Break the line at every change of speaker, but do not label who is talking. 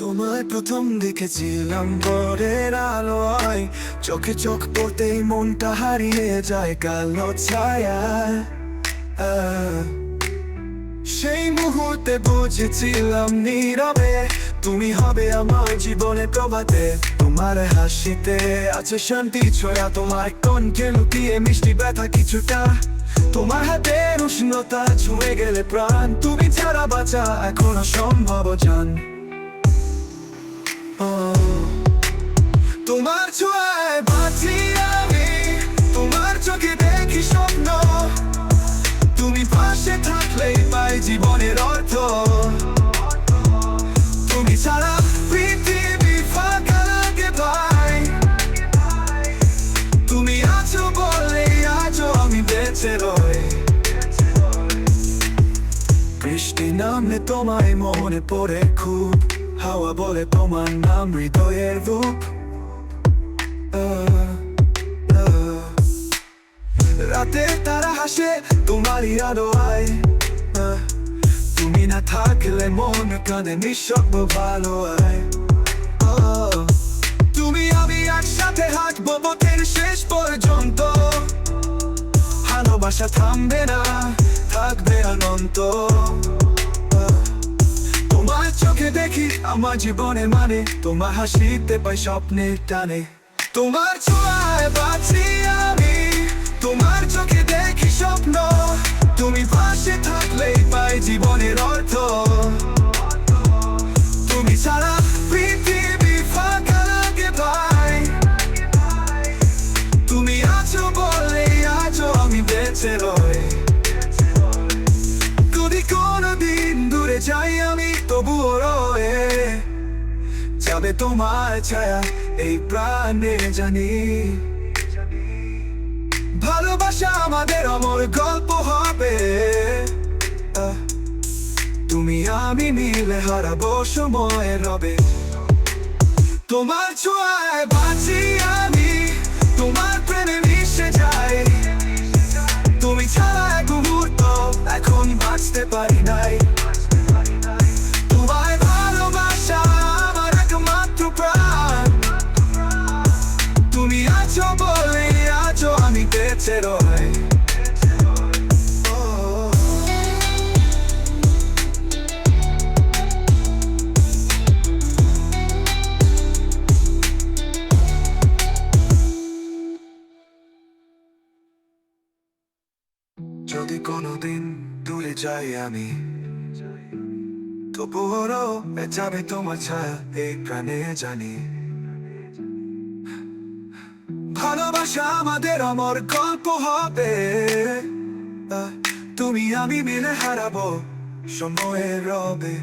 তোমায় প্রথম দেখেছিলাম ভোরের আলোয়। চোখে চোখ পড়তেই মনটা হারিয়ে যায় কালো ছায়া। সেই মুহূর্তে বুঝেছিলাম নীরবে, তুমি হবে আমার জীবনে প্রভাতে। তোমার হাসিতে আছে শান্তি ছোঁয়া, তোমার কণ্ঠে লুকিয়ে মিষ্টি ব্যথা কিছুটা। তোমার হাতের উষ্ণতা ছুঁয়ে গেলে প্রাণ, তুমি ছাড়া বাঁচা এখনও সম্ভব, জান। তোমার ছোঁয়ায় বাঁচি তোমার চোখে দেখি স্বপ্ন। তুমি পাশে থাকলেই পাই জীবনের অর্থ। তুমি ছাড়া পৃথিবী ফাঁকা ভাই তুমি আছো বলে আজও আমি বেঁচে বৃষ্টি নামলে তোমায় মনে পড়ে খুব। হাওয়া বলে তোমার নাম হৃদয়ের রূপ। রাতে তারা হাসে তোমারই আলোয় আহ, তুমি না থাকলে মন কাঁদে নিঃশব্দ ভালো আয় তুমি আমি একসাথে হাঁটবো পথের শেষ পর্যন্ত ভালোবাসা থামবে না থাকবে অনন্ত তোমার দেখি আমার জীবনের মানে। তোমার হাসিতে পাই স্বপ্নের টানে। তোমার ছোঁয়ায় বাঁচি আমি। তোমার চোখে দেখি স্বপ্ন। তুমি পাশে থাকলেই পাই জীবনের অর্থ। তুমি ছাড়া বেঁচে রই। যদি দূরে যাই যাবে তোমার ছায়া, এই প্রাণে জানি। ভালোবাসা আমাদের অমর গল্প হবে। তুমি আমি মিলে হারাবো সময় রবে। তোমার ছোঁয়ায় বাঁচি আমি, তোমার প্রেমে আমি বেঁচে যদি কোনোদিন দূরে যাই আমি তবুও যাবে তোমার ছায়া এই প্রাণে জানি। ভালোবাসা আমাদের অমর গল্প হবে। তুমি আমি মিলে হারাবো সময়ের রবে।